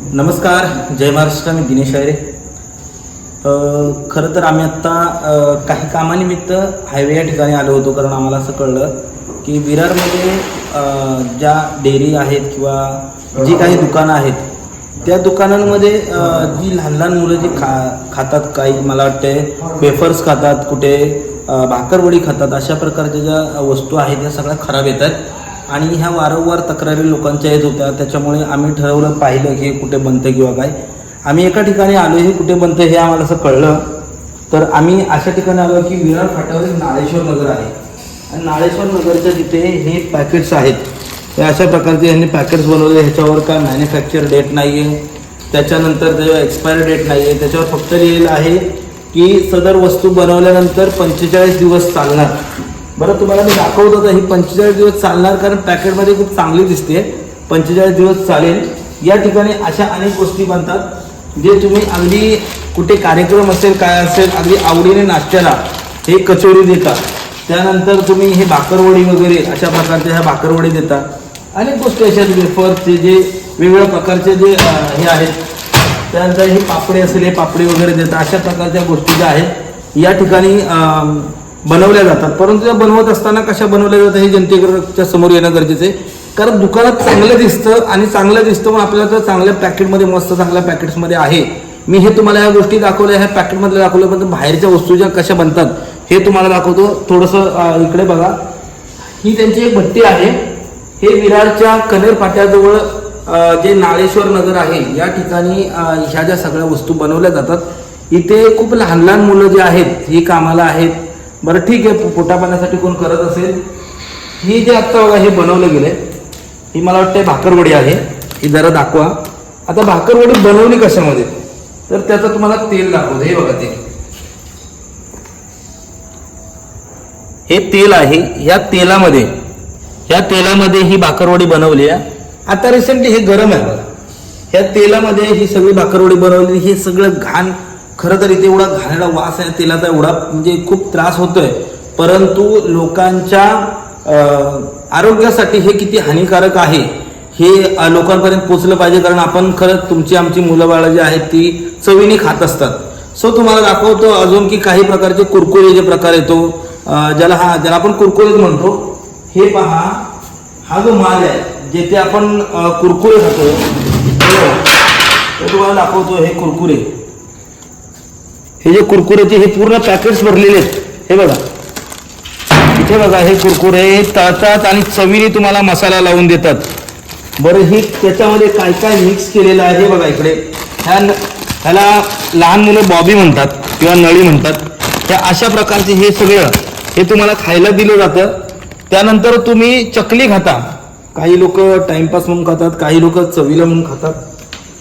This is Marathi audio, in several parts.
नमस्कार जय महाराष्ट्र मी दिनेश आयरे. खरं तर आम्ही आत्ता काही कामानिमित्त हायवे या ठिकाणी आलो होतो कारण आम्हाला असं कळलं की विरारमध्ये ज्या डेअरी आहेत किंवा जी काही दुकानं आहेत त्या दुकानांमध्ये जी लहान लहान मुलं जी खा खातात काही मला वाटते वेफर्स खातात कुठे भाकरवडी खातात अशा प्रकारच्या ज्या वस्तू आहेत त्या सगळ्या खराब येतात. आणि ह्या वारंवार तक्रारी लोकांच्या येत होत्या. त्याच्यामुळे आम्ही ठरवलं पाहिलं की कुठे बनतं किंवा काय. आम्ही एका ठिकाणी आलो हे कुठे बनतं हे आम्हाला असं कळलं. तर आम्ही अशा ठिकाणी आलो की विरार फाट्यावर एक नाळेश्वर नगर आहे. आणि नाळेश्वर नगरच्या तिथे हे पॅकेट्स आहेत हे अशा प्रकारचे यांनी पॅकेट्स बनवले. ह्याच्यावर काय मॅन्युफॅक्चर डेट नाही आहे त्याच्यानंतर त्याच्यावर एक्सपायरी डेट नाही आहे त्याच्यावर फक्त लिहिलेलं आहे की सदर वस्तू बनवल्यानंतर पंचेचाळीस दिवस चालणार. बरं तुम्हाला मी दाखवत होतं ही पंचेचाळीस दिवस चालणार कारण पॅकेटमध्ये खूप चांगली दिसते. पंचेचाळीस दिवस चालेल. या ठिकाणी अशा अनेक गोष्टी बनतात जे तुम्ही अगदी कुठे कार्यक्रम असेल काय असेल अगदी आवडीने नाश्त्याला हे कचोरी देता. त्यानंतर तुम्ही हे भाकरवडी वगैरे अशा प्रकारच्या ह्या भाकरवडी देता. अनेक गोष्टी अशा वेफरचे जे वेगवेगळ्या प्रकारचे जे हे आहेत. त्यानंतर हे पापडी असेल हे पापडी वगैरे देतात अशा प्रकारच्या गोष्टी ज्या आहेत या ठिकाणी बनवल्या जातात. परंतु त्या बनवत असताना कशा बनवल्या जातात हे जनतेच्या समोर येणं गरजेचं आहे. कारण दुकानात चांगलं दिसतं आणि चांगलं दिसतं मग आपल्याला तर चांगल्या पॅकेटमध्ये मस्त चांगल्या पॅकेट्समध्ये आहे. मी हे तुम्हाला ह्या गोष्टी दाखवल्या ह्या पॅकेटमध्ये दाखवलं पण बाहेरच्या वस्तू ज्या कशा बनतात हे तुम्हाला दाखवतो. थोडंसं इकडे बघा. ही त्यांची एक भट्टी आहे. हे विरारच्या कनेर फाट्याजवळ जे नाळेश्वर नगर आहे या ठिकाणी ह्या ज्या सगळ्या वस्तू बनवल्या जातात. इथे खूप लहान लहान मुलं जे आहेत ही कामाला आहेत. बरं ठीक आहे. पो- पोटापाण्यासाठी कोण करत असेल? ही जे आत्ता बघा हे बनवलं गेलंय. ही मला वाटतं भाकरवडी आहे. ही जरा दाखवा. आता भाकरवडी बनवली कशामध्ये? तर त्याचं तुम्हाला तेल दाखवतो हे बघा तेल. हे तेल आहे. या तेलामध्ये या तेलामध्ये ही भाकरवडी बनवली आहे. आता रिसेंटली हे गरम आहे बघा. या तेलामध्ये ही सगळी भाकरवडी बनवली. हे सगळं घाण खरं तर इथे एवढा घाणेरडा वास आहे तेलाचा एवढा म्हणजे खूप त्रास होतोय. परंतु लोकांच्या आरोग्यासाठी हे किती हानिकारक आहे हे लोकांपर्यंत पोचलं पाहिजे कारण आपण खरं तुमची आमची मुलं बाळं जी आहेत ती चवीने खात असतात. सो तुम्हाला दाखवतो अजून की काही प्रकारचे कुरकुरे जे प्रकार येतो ज्याला हा ज्याला आपण कुरकुरेच म्हणतो. हे पहा हा जो माल आहे जेथे आपण कुरकुरे खातो हो, तो तुम्हाला दाखवतो हे कुरकुरे. हे जे कुरकुरेचे हे पूर्ण पॅकेट्स भरलेले आहेत. हे बघा. इथे बघा हे कुरकुरे तळतात आणि चवीने तुम्हाला मसाला लावून देतात. बरं हे त्याच्यामध्ये काय काय मिक्स केलेलं आहे हे बघा इकडे. ह्या ह्याला लहान मुलं बॉबी म्हणतात किंवा नळी म्हणतात. त्या अशा प्रकारचे हे सगळं हे तुम्हाला खायला दिलं जातं. त्यानंतर तुम्ही चकली खाता. काही लोक टाइमपास म्हणून खातात काही लोक चवीला म्हणून खातात.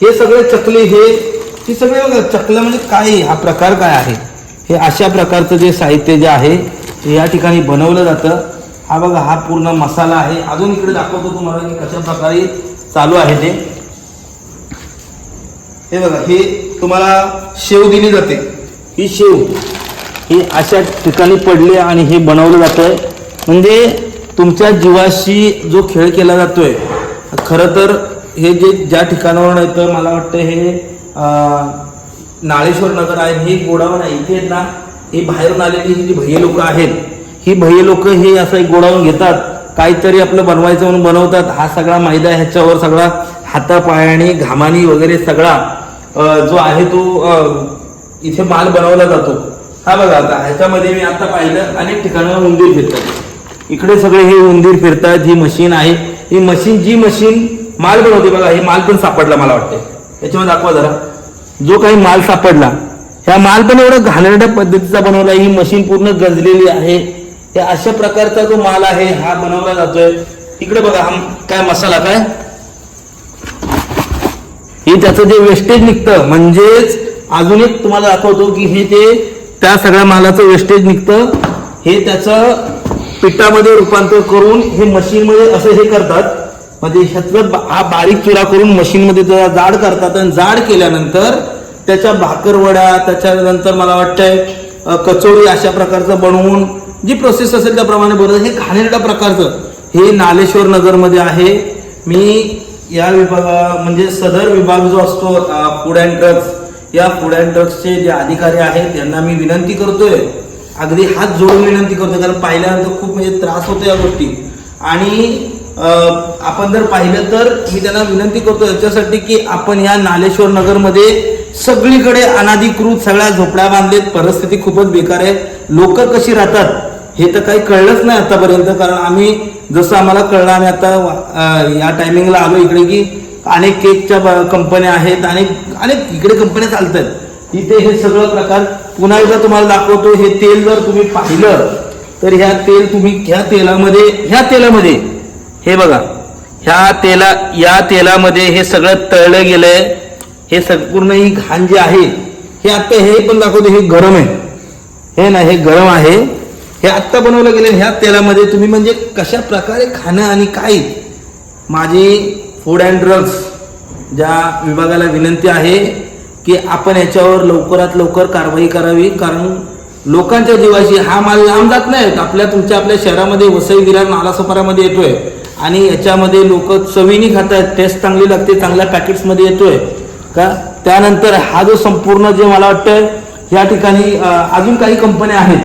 हे सगळे चकली हे हे सगळे बघा चकलं म्हणजे काय हा प्रकार काय आहे? हे अशा प्रकारचं जे साहित्य जे आहे ते या ठिकाणी बनवलं जातं. हा बघा हा पूर्ण मसाला आहे. अजून इकडे दाखवतो तुम्हाला की कशा प्रकारे चालू आहे ते. हे बघा हे तुम्हाला शेव दिली जाते. ही शेव ही अशा ठिकाणी पडली आणि हे बनवलं जातंय. म्हणजे तुमच्या जीवाशी जो खेळ केला जातोय खरं तर हे जे ज्या ठिकाणावरून येतं मला वाटतं हे नाळेश्वर नगर आहे हे गोडाऊन आहे. इथे ना हे बाहेरून आलेली ही जी भय्य लोक आहेत ही भैय लोक हे असं एक गोडाऊन घेतात. काहीतरी आपलं बनवायचं म्हणून बनवतात. हा सगळा मैदा ह्याच्यावर सगळा हातापायाने घामानी वगैरे सगळा जो आहे तो इथे माल बनवला जातो. हा बघा आता ह्याच्यामध्ये मी आता पाहिलं अनेक ठिकाणावर उंदीर फिरतात. इकडे सगळे हे उंदीर फिरतात ही मशीन आहे. ही मशीन जी मशीन माल बनवते बघा हे माल पण सापडला मला वाटते याच्यावर दाखवा जरा. जो काही माल सापडला ह्या माल पण एवढा घाणेरड्या पद्धतीचा बनवला ही मशीन पूर्ण गंजलेली आहे. हे अशा प्रकारचा जो माल आहे हा बनवला जातोय. इकडे बघा हा काय मसाला काय? हे त्याचं जे वेस्टेज निघतं म्हणजेच अजून एक तुम्हाला दाखवतो की हे ते त्या सगळ्या मालाचं वेस्टेज निघतं हे त्याचं पिठामध्ये रूपांतर करून हे मशीनमध्ये असं हे करतात. म्हणजे ह्यातलं बा- हा बारीक चुरा करून मशीनमध्ये त्याला जाड करतात आणि जाड केल्यानंतर त्याच्या भाकरवड्या त्याच्यानंतर मला वाटतंय अ, कचोरी अशा प्रकारचं बनवून जी प्रोसेस असेल त्याप्रमाणे बनवतात हे घाणेरड्या प्रकारचं. हे नालेश्वर नगरमध्ये आहे. मी या विभागा म्हणजे सदर विभाग जो असतो फूड अँड ड्रग्स या फूड अँड ड्रग्सचे जे अधिकारी आहेत त्यांना मी विनंती करतोय. अगदी हात जोडून विनंती करतोय कारण पाहिल्यानंतर खूप म्हणजे त्रास होतो या गोष्टी. आणि आपण जर पाहिलं तर मी त्यांना विनंती करतो याच्यासाठी की आपण या नालेश्वर नगरमध्ये सगळीकडे अनाधिकृत सगळ्या झोपड्या बांधलेत. परिस्थिती खूपच बेकार आहे. लोक कशी राहतात हे तर काही कळलंच नाही आतापर्यंत कारण आम्ही जसं आम्हाला कळलं आम्ही आता या टायमिंगला आलो इकडे की अनेक केकच्या ब- कंपन्या आहेत आणि अनेक इकडे कंपन्या चालतात. इथे हे सगळं प्रकार पुन्हा एकदा तुम्हाला दाखवतो. हे तेल जर तुम्ही पाहिलं तर ह्या तेल तुम्ही ह्या तेलामध्ये ह्या तेलामध्ये हे बघा ह्या तेला या तेलामध्ये हे सगळं तळलं गेलंय. हे संपूर्ण ही घाण जे आहे हे आता हे पण दाखवतो हे गरम आहे. हे ना हे गरम आहे. हे आत्ता बनवलं गेलं ह्या तेलामध्ये तुम्ही म्हणजे कशा प्रकारे खाणं आणि काय? माझी फूड अँड ड्रग्स ज्या विभागाला विनंती आहे की आपण याच्यावर लवकरात लवकर कारवाई करावी कारण लोकांच्या जीवाशी हा माल लांब जात नाही. आपल्या तुमच्या आपल्या शहरामध्ये वसई विरार नालासोपारामध्ये येतोय. आणि याच्यामध्ये लोक चवीनी खात आहेत टेस्ट चांगली लागते चांगल्या पॅकेट्समध्ये येतोय. का? त्यानंतर हा जो संपूर्ण जे मला वाटतं या ठिकाणी अजून काही कंपन्या आहेत.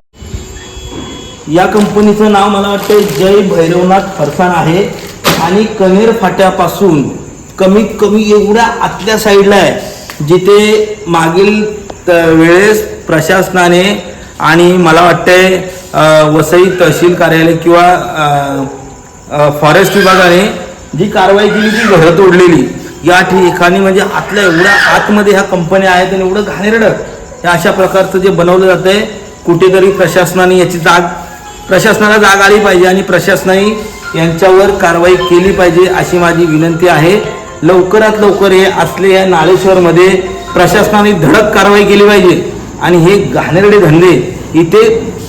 या कंपनीचं नाव मला वाटतं जय भैरवनाथ फरसाण आहे. आणि कनेर फाट्यापासून कमीत कमी एवढ्या आतल्या साईडला आहे जिथे मागील वेळेस प्रशासनाने आणि मला वाटतंय वसई तहसील कार्यालय किंवा फॉरेस्ट विभागाने जी कारवाई केली ती घरं तोडलेली. या ठिकाणी म्हणजे आतल्या एवढ्या आतमध्ये ह्या कंपन्या आहेत आणि एवढं घाणेरडं हे अशा प्रकारचं जे बनवलं जातंय कुठेतरी प्रशासनाने याची जाग प्रशासनाला जाग आली पाहिजे आणि प्रशासनाने यांच्यावर कारवाई केली पाहिजे अशी माझी विनंती आहे. लवकरात लवकर हे असले या नाळेश्वरमध्ये प्रशासनाने धडक कारवाई केली पाहिजे. आणि हे घाणेरडे धंदे इथे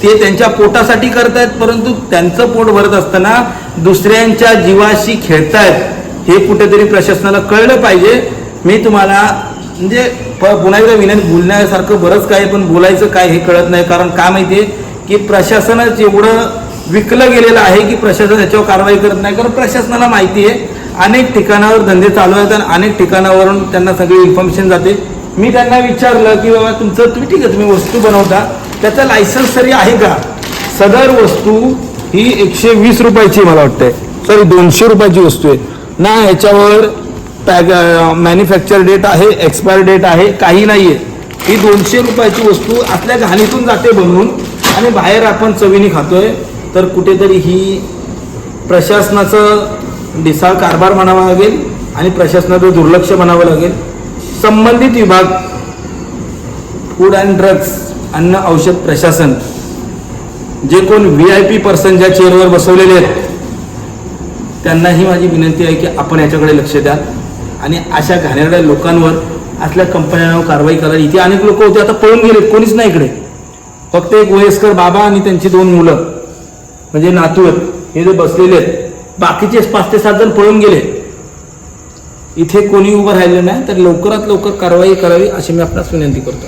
ते त्यांच्या पोटासाठी करतायत परंतु त्यांचं पोट भरत असताना दुसऱ्यांच्या जीवाशी खेळतायत हे कुठेतरी प्रशासनाला कळलं पाहिजे. मी तुम्हाला म्हणजे प- पुन्हा एकदा विनंती बोलण्यासारखं बरंच काय आहे, पण बोलायचं काय हे कळत नाही. कारण का माहिती आहे की प्रशासनच एवढं विकलं गेलेलं आहे की प्रशासन याच्यावर कारवाई करत नाही. कारण प्रशासनाला माहिती आहे अनेक ठिकाणावर धंदे चालू आहेत आणि अनेक ठिकाणावरून त्यांना सगळी इन्फॉर्मेशन जाते. मी त्यांना विचारलं की बाबा तुमचं तुम्ही ठीक आहे तुम्ही वस्तू बनवता. त्याचा लायसन्स तरी आहे का? सदर वस्तू ही एकशे वीस रुपयाची मला वाटते सॉरी दोनशे रुपयाची वस्तू आहे. ना याच्यावर पॅक मॅन्युफॅक्चर डेट आहे एक्सपायर डेट आहे काही नाही आहे ही दोनशे रुपयाची वस्तू आपल्या घाणीतून जाते बनवून आणि बाहेर आपण चवीने खातोय. तर कुठेतरी ही प्रशासनाचं डिसाळ कारभार म्हणावा लागेल आणि प्रशासनाचं दुर्लक्ष म्हणावं लागेल. संबंधित विभाग फूड अँड ड्रग्स अन्न औषध प्रशासन जे कोण व्ही आय पी पर्सन ज्या चेअरवर बसवलेले आहेत त्यांनाही माझी विनंती आहे की आपण याच्याकडे लक्ष द्या. आणि अशा घाणेरड्या लोकांवर असल्या कंपन्यांवर कारवाई करा इथे अनेक लोक होते आता पळून गेले कोणीच नाही इकडे. फक्त एक वयस्कर बाबा आणि त्यांची दोन मुलं म्हणजे नातू आहेत हे जे बसलेले आहेत. बाकीचे पाच ते सात जण पळून गेले. इथे कोणी उभं राहिलं नाही तर लवकरात लवकर कारवाई करावी अशी मी आपणास विनंती करतो.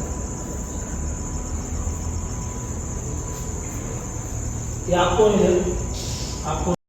ये आपको